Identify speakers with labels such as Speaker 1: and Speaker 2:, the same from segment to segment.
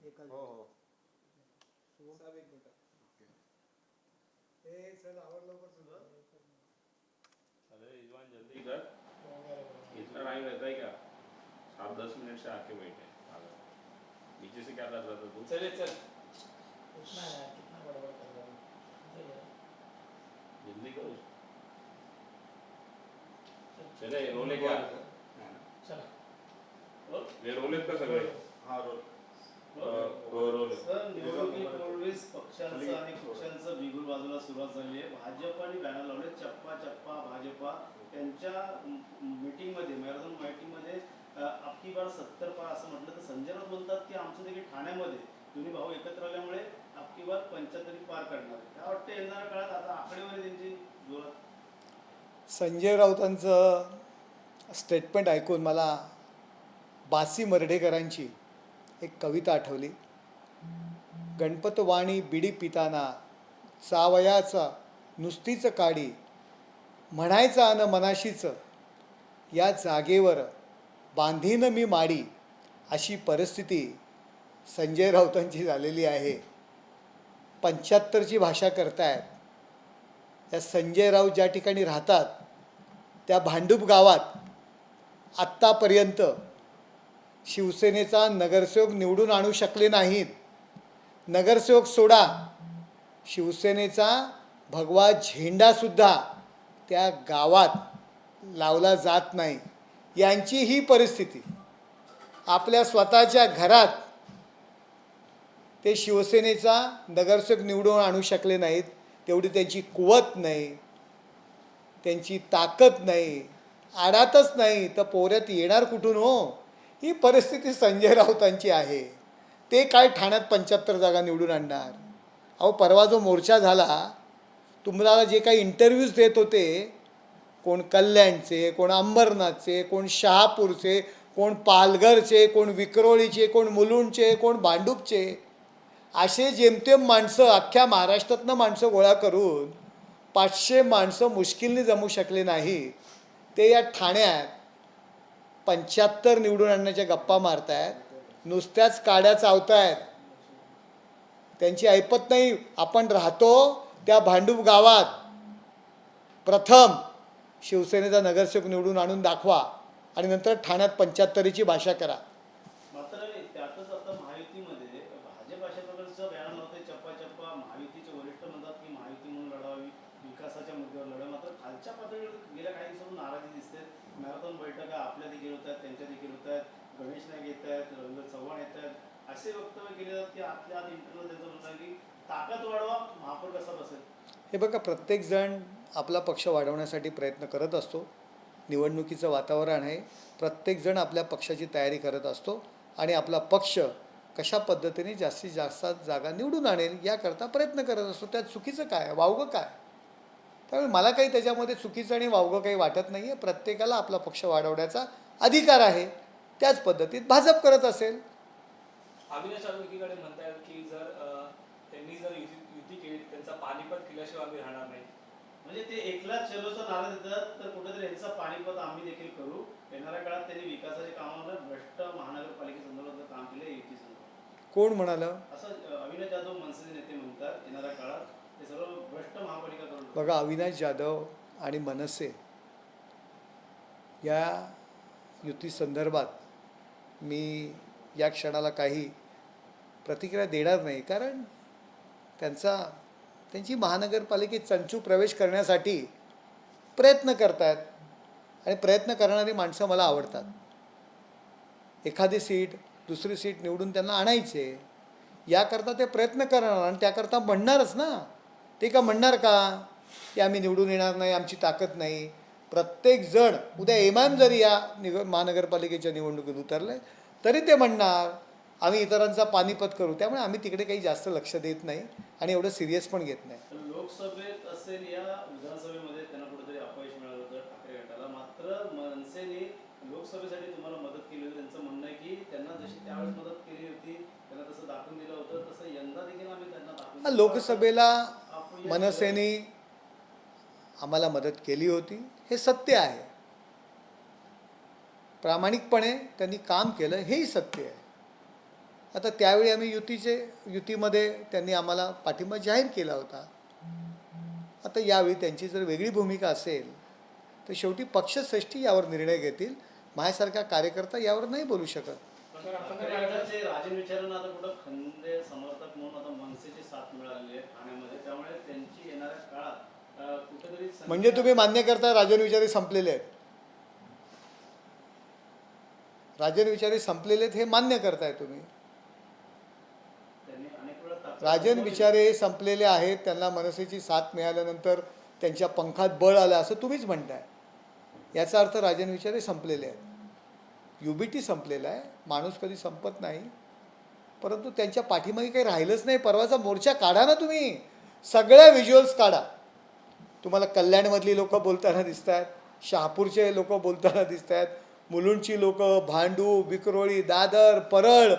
Speaker 1: एकाच
Speaker 2: हो हो.
Speaker 1: साहेब एक मिनिट. ए चल आवड लवकर तुझं
Speaker 3: अरे इजवान जल्दी. कर इतना टाइम रहता है क्या सात दस मिनट से आके बैठे पागल। नीचे से क्या कर रहा था तू.
Speaker 4: चले चल.
Speaker 1: कितना है? कितना बड़बड़ कर रहा है?
Speaker 3: जल्दी करो चले रोले क्या?
Speaker 1: चला.
Speaker 3: रोलेत का सगळे.
Speaker 2: रोल
Speaker 3: हो, रोले
Speaker 4: सर निवडणुकीपूर्वीच पक्षांचं आणि पक्षांचं बिगुल बाजूला सुरुवात झाली आहे. भाजप आणि बॅनर लावले चप्पा चप्पा भाजपा. त्यांच्या मीटिंगमध्ये मॅरेथॉन मीटिंगमध्ये अबकी बार सत्तर पार असं म्हटलं तर संजय राऊत म्हणतात की आमचं देखील ठाण्यामध्ये दोन्ही भाऊ एकत्र आल्यामुळे अबकी बार पंच्याहत्तरी पार करणार आहे. काय वाटतं येणाऱ्या काळात आता आकडेवारी त्यांची जोरात?
Speaker 5: संजय राऊतांचं स्टेटमेंट ऐकून मला बासी मर्ढेकरांची एक कविता आठवली. गणपतवाणी बिडी पिताना चावयाचा नुसतीच काडी म्हणायचं अन मनाशीचं या जागेवर बांधीन मी माडी अशी परिस्थिती संजय राऊतांची झालेली आहे. पंच्याहत्तरची भाषा करतायत. त्या संजय राऊत ज्या ठिकाणी राहतात त्या भांडूप गावात आत्तापर्यंत शिवसेनेचा नगरसेवक निवडून आणू शकले नाहीत. नगरसेवक सोडा. शिवसेनेचा भगवा झेंडासुद्धा त्या गावात लावला जात नाही. यांची ही परिस्थिती. आपल्या स्वतःच्या घरात ते शिवसेनेचा नगरसेवक निवडून आणू शकले नाहीत. तेवढी त्यांची कुवत नाही. त्यांची ताकद नाही. आडातच नाही. तर पोऱ्यात येणार कुठून हो? ही परिस्थिती संजय राऊतांची आहे. ते काय ठाण्यात पंच्याहत्तर जागा निवडून आणणार? अहो परवा जो मोर्चा झाला तुम्हाला जे काही इंटरव्ह्यूज देत होते कोण कल्याणचे कोण अंबरनाथचे कोण शहापूरचे कोण पालघरचे कोण विक्रोळीचे कोण मुलुंडचे कोण भांडूपचे असे जेमतेम माणसं अख्ख्या महाराष्ट्रातनं माणसं गोळा करून पाचशे माणसं मुश्किलने जमू शकले नाही. ते या ठाण्यात पंच्याहत्तर निवडून आणण्याच्या गप्पा मारतायत नुसत्याच काड्या चावतायत. त्यांची ऐपत नाही आपण राहतो त्या भांडूप गावात. प्रथम शिवसेनेचा नगरसेवक निवडून आणून दाखवा आणि नंतर ठाण्यात पंच्याहत्तरीची भाषा करा.
Speaker 4: विकासाच्या मुद्द्यावर लढा मात्र खालच्या पातळीवर गेल्या काही दिवसातून नाराजी दिसते. मॅरेथॉन बैठका आपल्या देखील होत आहेत त्यांच्या देखील होत आहेत गणेश नाईक येत आहेत रवींद्र चव्हाण येत आहेत असे वक्तव्य केले जातात की आपल्या आत इंटरव्ह्यू त्यांचं म्हणणं की ताकद वाढवा महापौर कसा बसेल?
Speaker 5: हे बघा प्रत्येकजण आपला पक्ष वाढवण्यासाठी प्रयत्न करत असतो. निवडणुकीचं वातावरण आहे. प्रत्येकजण आपल्या पक्षाची तयारी करत असतो आणि आपला पक्ष कशा पद्धतीने जास्तीत जास्त जागा निवडून आणेल याकरता प्रयत्न करत असतो. त्यात चुकीचं काय वावगं काय त्यामुळे मला काही त्याच्यामध्ये चुकीचं आणि वावगं काही वाटत नाही आहे प्रत्येकाला आपला पक्ष वाढवण्याचा अधिकार आहे. त्याच पद्धतीत भाजप करत असेल.
Speaker 6: अविनाश आरोग्यकडे म्हणतायत की जर त्यांनी जर युती केली त्यांचा पानिपत केल्याशिवाय आम्ही राहणार नाही.
Speaker 4: म्हणजे ते एकलाच चलोचा नारा देतात तर कुठेतरी यांचा पाणीपत आम्ही देखील करू. येणाऱ्या काळात त्यांनी विकासाच्या कामावर भ्रष्ट महानगरपालिकेसंदर्भात काम केले युती संदर्भात.
Speaker 5: कोण म्हणालं?
Speaker 4: असं अविनाश जाधव मनसेचे नेते म्हणतात येणाऱ्या काळात
Speaker 5: बघा अविनाश जाधव आणि मनसे या युती संदर्भात मी या क्षणाला काही प्रतिक्रिया देणार नाही. कारण त्यांचा त्यांची महानगरपालिकेत चंचू प्रवेश करण्यासाठी प्रयत्न करतात आणि प्रयत्न करणारी माणसं मला आवडतात. एखादी सीट दुसरी सीट निवडून त्यांना आणायचे याकरता ते प्रयत्न करणार आणि त्याकरता म्हणणारच ना. ते का म्हणणार का? की आम्ही निवडून येणार नाही आमची ताकद नाही. प्रत्येक जण उद्या एम जरी या निव महानगरपालिकेच्या निवडणुकीत उतरले तरी ते म्हणणार आम्ही इतरांचा पानिपत करू. त्यामुळे आम्ही तिकडे काही जास्त लक्ष देत नाही आणि एवढं सिरियस पण घेत नाही.
Speaker 4: लोकसभेत असेल या विधानसभेमध्ये त्यांना कुठेतरी अपयश मिळालं होतं ठाकरे गटाला. मात्र मनसेने लोकसभेसाठी तुम्हाला मदत केली होती. त्यांचं म्हणणं आहे की त्यांना जशी त्यावेळेस मदत केली होती त्यांना तसं दाखवून दिलं होतं तसं यंदा देखील आम्ही त्यांना.
Speaker 5: लोकसभेला मनसेने आम्हाला मदत केली होती. हे सत्य आहे. प्रामाणिकपणे त्यांनी काम केलं हेही सत्य आहे. आता त्यावेळी आम्ही युतीचे युतीमध्ये त्यांनी आम्हाला पाठिंबा जाहीर केला होता. आता यावेळी त्यांची जर वेगळी भूमिका असेल तर शेवटी पक्षश्रेष्ठी यावर निर्णय घेतील. माझ्यासारखा कार्यकर्ता यावर नाही बोलू शकत
Speaker 6: सर, आपण जर
Speaker 4: आपल्या
Speaker 6: पाहिलं
Speaker 4: गटाचे राजन विचारांना आता कुठं खंदे समर्थक म्हणून आता मनसेची साथ मिळाली आहे ठाण्यामध्ये त्यामुळे त्यांची येणाऱ्या काळात अं, कुठेतरी संख्या-
Speaker 5: म्हणजे तुम्ही मान्य करता राजन विचारे संपलेले आहेत. राजन विचारे संपलेले आहेत हे मान्य करताय तुम्ही. राजन. विचारे संपलेले आहेत त्यांना मनसेची साथ मिळाल्यानंतर त्यांच्या पंखात बळ आलं असं तुम्हीच म्हणताय. याचा अर्थ राजन विचारे संपलेले आहेत. यू बी टी संपलेला आहे माणूस कधी संपत नाही. परंतु त्यांच्या पाठीमागे काही राहिलंच नाही परवाचा मोर्चा काढा ना तुम्ही. सगळ्या व्हिज्युअल्स काढा. तुम्हाला कल्याणमधली लोक बोलताना दिसत आहेत शहापूरचे लोक बोलताना दिसत आहेत मुलुंडची लोक भांडू विक्रोळी दादर परळ.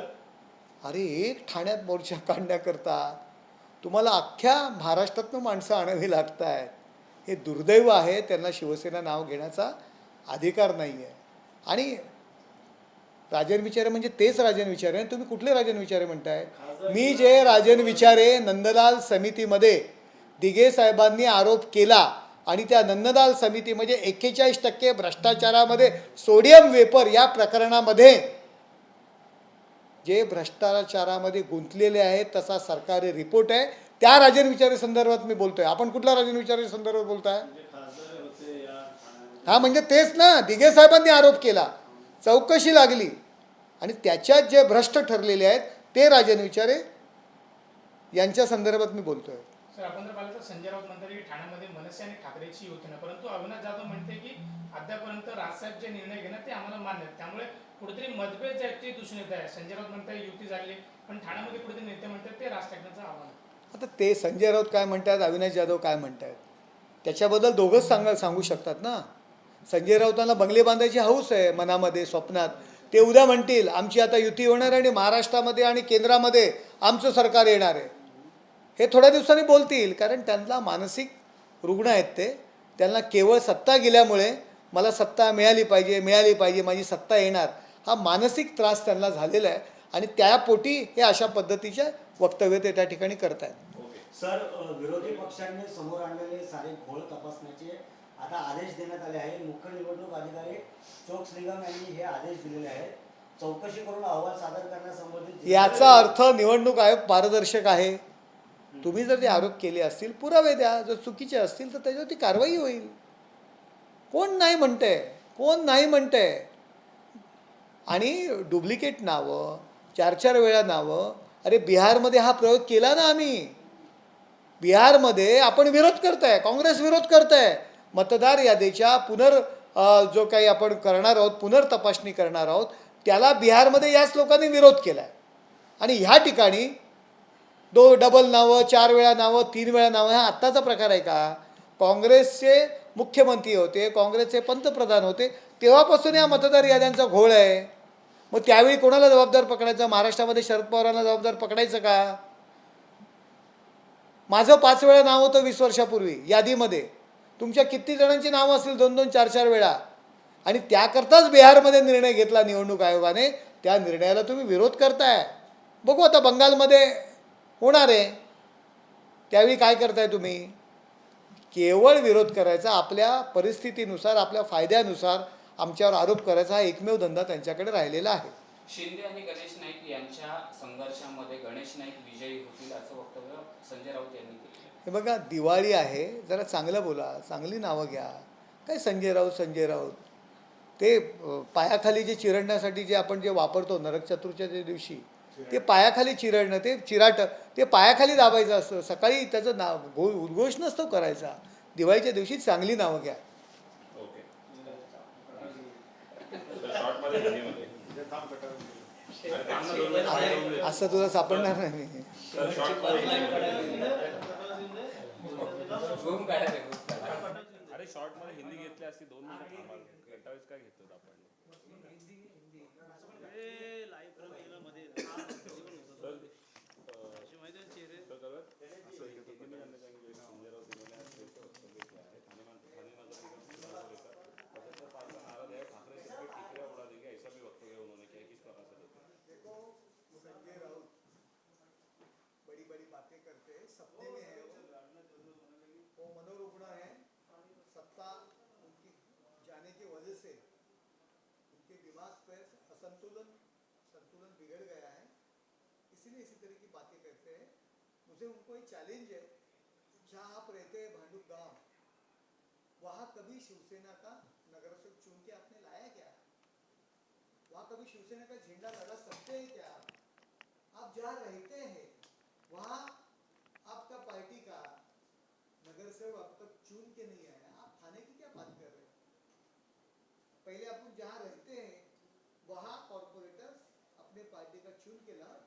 Speaker 5: अरे एक ठाण्यात मोर्चा काढण्याकरता तुम्हाला अख्ख्या महाराष्ट्रातनं माणसं आणावी लागत आहेत हे दुर्दैव आहे त्यांना शिवसेना नाव घेण्याचा अधिकार नाही आहे आणि राजन विचारे म्हणजे तेच राजन विचारे. आणि तुम्ही कुठले राजन विचारे म्हणताय? मी जे राजन विचारे नंदलाल समितीमध्ये दिघे साहेबांनी आरोप केला आणि त्या नंदलाल म्हणजे एक्केचाळीस टक्के भ्रष्टाचारामध्ये सोडियम वेपर या प्रकरणामध्ये जे भ्रष्टाचारामध्ये गुंतलेले आहेत तसा सरकारी रिपोर्ट आहे. त्या राजन विचारे संदर्भात मी बोलतोय. आपण कुठल्या राजन विचारे संदर्भात बोलताय? हा म्हणजे तेच ना. दिघे साहेबांनी आरोप केला. चौकशी लागली. आणि त्याच्यात जे भ्रष्ट ठरलेले आहेत ते राजन विचारे यांच्या संदर्भात मी बोलतोय.
Speaker 6: सर आपण संजय राऊत म्हणतात की ठाण्यामध्ये मनसे आणि ठाकरेची युती नाही परंतु अविनाश जाधव म्हणते की अद्यापर्यंत राजसाहेब जे निर्णय घेणार ते आम्हाला मान्य आहेत. त्यामुळे कुठेतरी मतभेद जे आहेत ते दिसून येत आहे संजय राऊत म्हणतात युती झाली पण ठाण्यामध्ये कुठेतरी नेते म्हणतात ते राज ठाकरेंचं आव्हान
Speaker 5: आता ते संजय राऊत काय म्हणतात अविनाश जाधव काय म्हणतात? त्याच्याबद्दल दोघंच सांगा सांगू शकतात ना? संजय राऊतांना बंगले बांधायची हौस आहे मनामध्ये स्वप्नात. ते उद्या म्हणतील आमची आता युती होणार आहे आणि महाराष्ट्रामध्ये आणि केंद्रामध्ये आमचं सरकार येणार आहे. हे थोड्या दिवसांनी बोलतील कारण त्यांना मानसिक रुग्ण आहेत ते. त्यांना केवळ सत्ता गेल्यामुळे मला सत्ता मिळाली पाहिजे मिळाली पाहिजे माझी सत्ता येणार हा मानसिक त्रास त्यांना झालेला आहे. आणि त्यापोटी हे अशा पद्धतीच्या वक्तव्य ते त्या ठिकाणी करतायत.
Speaker 3: ओके.
Speaker 2: सर विरोधी पक्षांनी समोर आणलेले सारे घोळ तपासण्याचे आता आदेश देण्यात आले आहे मुख्य निवडणूक अधिकारी चोक्स निगम यांनी हे आदेश दिलेले आहेत. चौकशी करून अहवाल सादर करण्यासंबंधित
Speaker 5: याचा अर्थ निवडणूक आयोग पारदर्शक आहे. तुम्ही जर ते आरोप केले असतील पुरावे द्या. जर चुकीचे असतील तर त्याच्यावरती कारवाई होईल. कोण नाही म्हणतंय? कोण नाही म्हणतंय? आणि डुप्लिकेट नावं चार चार वेळा नावं अरे बिहारमध्ये हा प्रयोग केला ना आम्ही. बिहारमध्ये आपण विरोध करताय काँग्रेस विरोध करताय. मतदार यादीच्या पुनर् जो काही आपण करणार आहोत पुनर्तपासणी करणार आहोत त्याला बिहारमध्ये याच लोकांनी विरोध केला आहे आणि ह्या ठिकाणी दो डबल नावं चार वेळा नावं तीन वेळा नावं हा आत्ताचा प्रकार आहे का? काँग्रेसचे मुख्यमंत्री होते काँग्रेसचे पंतप्रधान होते तेव्हापासून या मतदार याद्यांचा घोळ आहे. मग त्यावेळी कोणाला जबाबदार पकडायचं? महाराष्ट्रामध्ये शरद पवारांना जबाबदार पकडायचं का? माझं पाच वेळा नाव होतं वीस वर्षापूर्वी यादीमध्ये. तुमच्या किती जणांची नावं असतील? दोन दोन चार चार वेळा. आणि त्याकरताच बिहारमध्ये निर्णय घेतला निवडणूक आयोगाने. त्या निर्णयाला तुम्ही विरोध करताय. बघू आता बंगालमध्ये होणार आहे. त्यावेळी काय करताय तुम्ही? केवळ विरोध करायचा आपल्या परिस्थितीनुसार आपल्या फायद्यानुसार आमच्यावर आरोप करायचा हा एकमेव धंदा त्यांच्याकडे राहिलेला आहे.
Speaker 7: शिंदे आणि गणेश नाईक यांच्या संघर्षामध्ये गणेश नाईक विजयी होतील असं वक्तव्य संजय राऊत यांनी केलं
Speaker 5: हे बघा दिवाळी आहे जरा चांगलं बोला चांगली नावं घ्या. काय संजय राऊत संजय राऊत? ते अं, पायाखाली जे चिरडण्यासाठी जे आपण जे वापरतो नरक चतुर्थीच्या दिवशी ते पायाखाली चिरडणं ते चिराट ते पायाखाली दाबायचं असतं. सकाळी त्याचं नाव घो उद्घोष नसतो करायचा. दिवाळीच्या दिवशी चांगली नावं घ्या. असं तुला सापडणार नाही.
Speaker 3: अरे शॉर्टमध्ये हिंदी घेतली असती दोन मिनिटं काय घेतो आपण?
Speaker 5: इसीलिए इसी तरह की बातें करते हैं। मुझे उनको एक चैलेंज है। जहाँ आप रहते हैं भांडुप गाँव, वहाँ कभी शिवसेना का नगर सेवक चुन के आपने लाया क्या? वहाँ कभी शिवसेना का झंडा लगा सकते हैं क्या आप? जहाँ रहते हैं, वहाँ आपका पार्टी का नगर सेवक अब तक चुन के नहीं आया। आप थाने की क्या बात कर रहे हैं? पहले अपन जहाँ रहते हैं, वहाँ कॉर्पोरेटर्स अपने पार्टी का चुन के ला बाद में थाने की बात